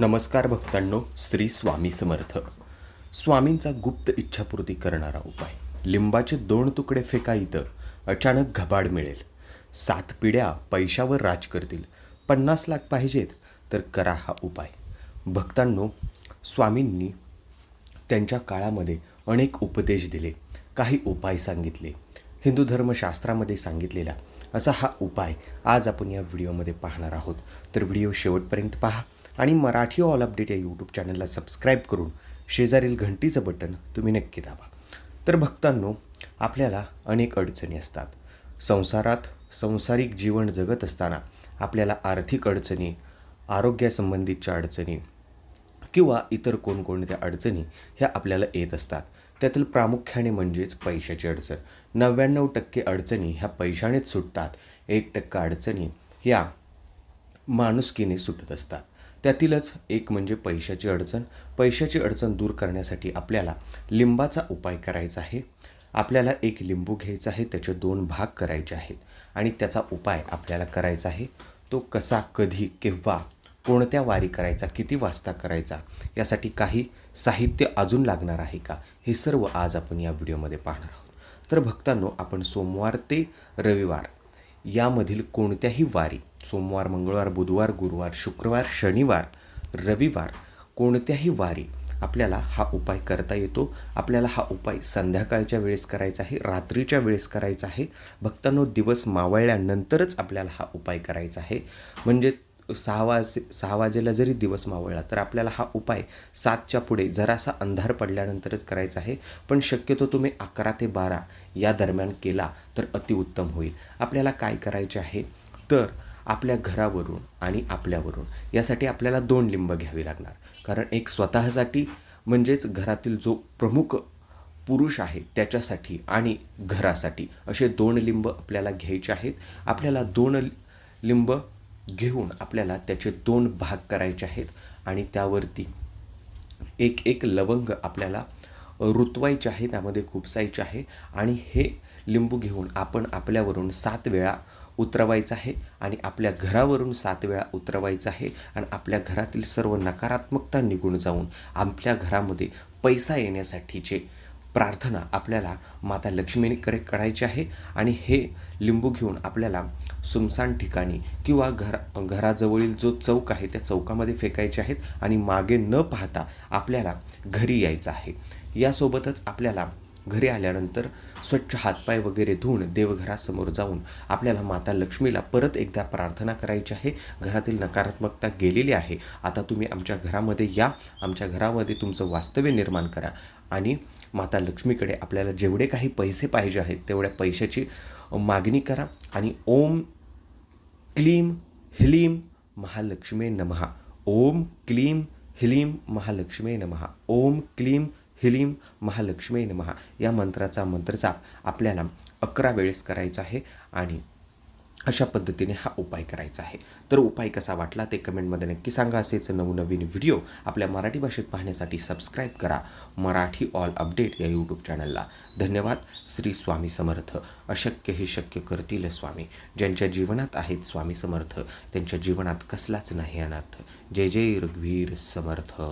नमस्कार भक्तांनो श्री स्वामी समर्थ. स्वामींचा गुप्त इच्छापूर्ती करणारा उपाय. लिंबाचे दोन तुकडे फेका इथं अचानक घबाड मिळेल. सात पिढ्या पैशावर राज करतील. पन्नास लाख पाहिजेत तर करा हा उपाय. भक्तांनो स्वामींनी त्यांच्या काळामध्ये अनेक उपदेश दिले काही उपाय सांगितले. हिंदू धर्मशास्त्रामध्ये सांगितलेला असा हा उपाय आज आपण या व्हिडिओमध्ये पाहणार आहोत. तर व्हिडिओ शेवटपर्यंत पहा. आणि मराठी ऑल अपडेट या यूट्यूब चॅनलला सबस्क्राईब करून शेजारील घंटीचं बटन तुम्ही नक्की दाबा. तर भक्तांनो आपल्याला अनेक अडचणी असतात. संसारात संसारिक जीवन जगत असताना आपल्याला आर्थिक अडचणी आरोग्यासंबंधीच्या अडचणी किंवा इतर कोणकोणत्या अडचणी ह्या आपल्याला येत असतात. त्यातील प्रामुख्याने म्हणजेच पैशाची अडचण. नव्याण्णव टक्के अडचणी ह्या पैशानेच सुटतात. एक टक्का अडचणी ह्या माणुसकीने सुटत असतात. त्यातीलच एक म्हणजे पैशाची अडचण. पैशाची अडचण दूर करण्यासाठी आपल्याला लिंबाचा उपाय करायचा आहे. आपल्याला एक लिंबू घ्यायचा आहे त्याचे दोन भाग करायचे आहेत आणि त्याचा उपाय आपल्याला करायचा आहे. तो कसा कधी केव्हा कोणत्या वारी करायचा किती वाजता करायचा यासाठी काही साहित्य अजून लागणार आहे का? हे सर्व आज आपण या व्हिडिओमध्ये पाहणार आहोत. तर भक्तांनो आपण सोमवार ते रविवार यामधील कोणत्याही वारी सोमवार मंगळवार बुधवार गुरुवार शुक्रवार शनिवार रविवार कोणत्याही वारी आपल्याला हा उपाय करता येतो. आपल्याला हा उपाय संध्याकाळच्या वेळेस करायचा आहे रात्रीच्या वेळेस करायचा आहे. भक्तांनो दिवस मावळल्यानंतरच आपल्याला हा उपाय करायचा आहे. म्हणजे सहा वाजे सहा वाजेला जरी दिवस मावळला तर आपल्याला हा उपाय सातच्या पुढे जरासा अंधार पडल्यानंतरच करायचा आहे. पण शक्यतो तुम्ही अकरा ते बारा या दरम्यान केला तर अतिउत्तम होईल. आपल्याला काय करायचे आहे? तर आपल्या घरावरून आणि आपल्यावरून. यासाठी आपल्याला दोन लिंब घ्यावी लागणार. कारण एक स्वतःसाठी म्हणजेच घरातील जो प्रमुख पुरुष आहे त्याच्यासाठी आणि घरासाठी असे दोन लिंब आपल्याला घ्यायचे आहेत. आपल्याला दोन लिंब घेऊन आपल्याला त्याचे दोन भाग करायचे आहेत आणि त्यावरती एक एक लवंग आपल्याला रुतवायचे आहे त्यामध्ये खुपसायचे आहे आणि हे लिंबू घेऊन आपण आपल्यावरून सात वेळा उतरवायचं आहे आणि आपल्या घरावरून सात वेळा उतरवायचं आहे आणि आपल्या घरातील सर्व नकारात्मकता निघून जाऊन आपल्या घरामध्ये पैसा येण्यासाठीचे प्रार्थना आपल्याला माता लक्ष्मीकडे करायची आहे आणि हे लिंबू घेऊन आपल्याला सुमसान ठिकाणी किंवा घर घराजवळील जो चौक आहे त्या चौकामध्ये फेकायचे आहेत आणि मागे न पाहता आपल्याला घरी यायचं आहे. यासोबतच आपल्याला घरी आल्यानंतर स्वच्छ हातपाय वगैरे धुवून देवघरासमोर जाऊन आपल्याला माता लक्ष्मीला परत एकदा प्रार्थना करायची आहे. घरातील नकारात्मकता गेलेली आहे. आता तुम्ही आमच्या घरामध्ये या. आमच्या घरामध्ये तुमचं वास्तव्य निर्माण करा. आणि माता लक्ष्मीकडे आपल्याला जेवढे काही पैसे पाहिजे आहेत तेवढ्या पैशाची मागणी करा. आणि ओम क्लीम ह्लीम महालक्ष्मी नमहा. ओम क्लीम ह्लीम महालक्ष्मी नमहा. ओम क्लीम ह्लीम महालक्ष्मी नमहा या मंत्राचा मंत्रजाप आपल्याला अकरा वेळेस करायचा आहे आणि अशा पद्धतीने हा उपाय करायचा आहे. तर उपाय कसा वाटला ते कमेंटमध्ये नक्की सांगा. असेच नवनवीन व्हिडिओ आपल्या मराठी भाषेत पाहण्यासाठी सबस्क्राईब करा. मराठी ऑल अपडेट या यूट्यूब चॅनलला. धन्यवाद. श्री स्वामी समर्थ. अशक्य हे शक्य करतील स्वामी. ज्यांच्या जीवनात आहेत स्वामी समर्थ त्यांच्या जीवनात कसलाच नाही अनर्थ. जय जय रघुवीर समर्थ.